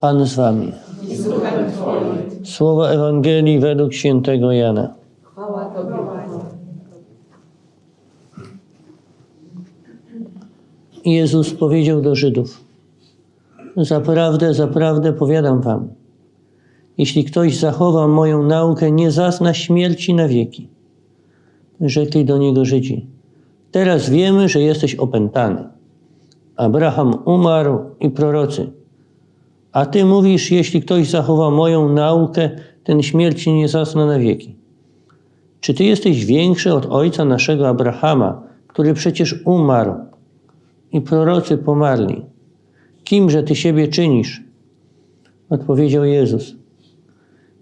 Pan z wami. Słowa Ewangelii według świętego Jana. Jezus powiedział do Żydów: Zaprawdę, zaprawdę powiadam wam, jeśli ktoś zachowa moją naukę, nie zazna śmierci na wieki. Rzekli do niego Żydzi: Teraz wiemy, że jesteś opętany. Abraham umarł i prorocy. A ty mówisz, jeśli ktoś zachowa moją naukę, ten śmierci nie zasna na wieki. Czy ty jesteś większy od ojca naszego Abrahama, który przecież umarł i prorocy pomarli? Kimże ty siebie czynisz? Odpowiedział Jezus.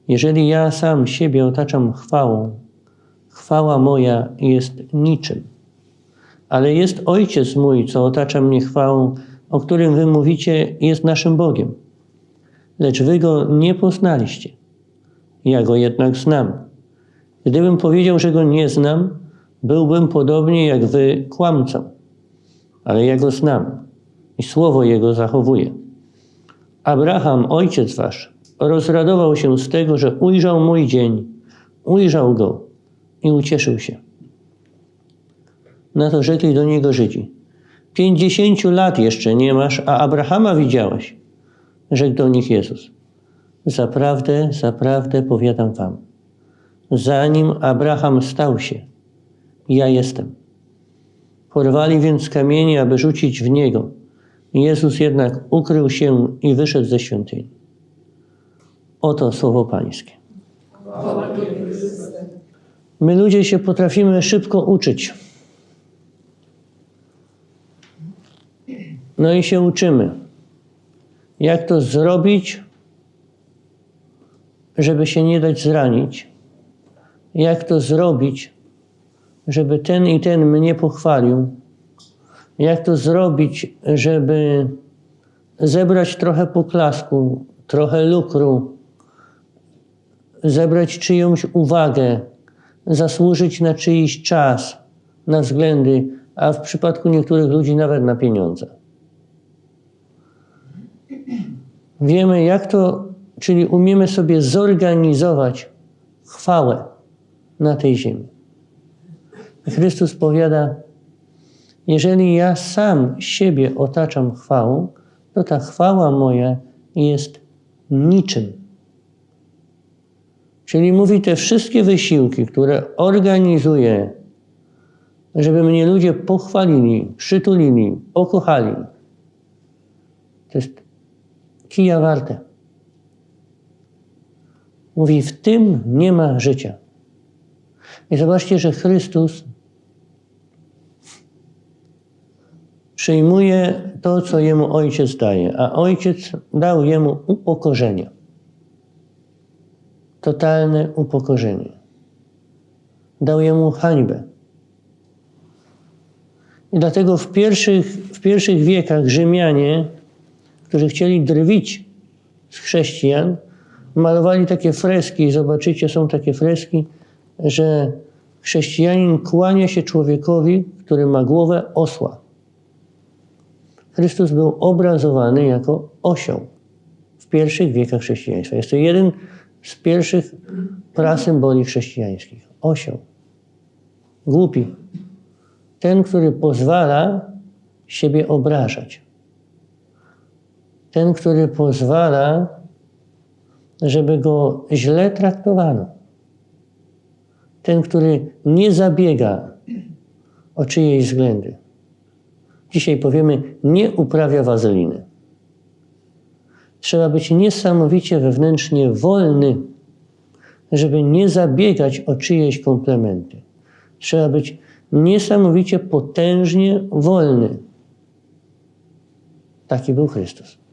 Jeżeli ja sam siebie otaczam chwałą, chwała moja jest niczym. Ale jest Ojciec mój, co otacza mnie chwałą, o którym wy mówicie, jest naszym Bogiem. Lecz wy go nie poznaliście. Ja go jednak znam. Gdybym powiedział, że go nie znam, byłbym podobnie jak wy kłamcą. Ale ja go znam i słowo jego zachowuję. Abraham, ojciec wasz, rozradował się z tego, że ujrzał mój dzień, ujrzał go i ucieszył się. Na to rzekli do niego Żydzi. Pięćdziesięciu lat jeszcze nie masz, a Abrahama widziałeś. Rzekł do nich Jezus. Zaprawdę, zaprawdę powiadam wam. Zanim Abraham stał się, ja jestem. Porwali więc kamienie, aby rzucić w niego. Jezus jednak ukrył się i wyszedł ze świątyni. Oto słowo Pańskie. My ludzie się potrafimy szybko uczyć. No i się uczymy. Jak to zrobić, żeby się nie dać zranić? Jak to zrobić, żeby ten i ten mnie pochwalił? Jak to zrobić, żeby zebrać trochę poklasku, trochę lukru, zebrać czyjąś uwagę, zasłużyć na czyjś czas, na względy, a w przypadku niektórych ludzi nawet na pieniądze? Wiemy, jak to, czyli umiemy sobie zorganizować chwałę na tej ziemi. Chrystus powiada, jeżeli ja sam siebie otaczam chwałą, to ta chwała moja jest niczym. Czyli mówi te wszystkie wysiłki, które organizuję, żeby mnie ludzie pochwalili, przytulili, pokochali, to jest kija warte. Mówi, w tym nie ma życia. I zobaczcie, że Chrystus przyjmuje to, co jemu ojciec daje, a ojciec dał jemu upokorzenie. Totalne upokorzenie. Dał jemu hańbę. I dlatego w pierwszych, w pierwszych wiekach Rzymianie, którzy chcieli drwić z chrześcijan, malowali takie freski. Zobaczycie, są takie freski, że chrześcijanin kłania się człowiekowi, który ma głowę osła. Chrystus był obrazowany jako osioł w pierwszych wiekach chrześcijaństwa. Jest to jeden z pierwszych prasymboli chrześcijańskich. Osioł. Głupi. Ten, który pozwala siebie obrażać. Ten, który pozwala, żeby go źle traktowano. Ten, który nie zabiega o czyjeś względy. Dzisiaj powiemy, nie uprawia wazeliny. Trzeba być niesamowicie wewnętrznie wolny, żeby nie zabiegać o czyjeś komplementy. Trzeba być niesamowicie potężnie wolny. Taki był Chrystus.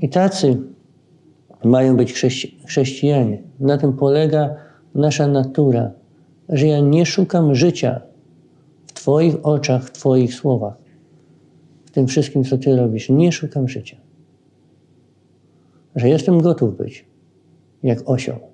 I tacy mają być chrześci chrześcijanie. Na tym polega nasza natura, że ja nie szukam życia w Twoich oczach, w Twoich słowach, w tym wszystkim, co Ty robisz. Nie szukam życia. Że jestem gotów być jak osioł.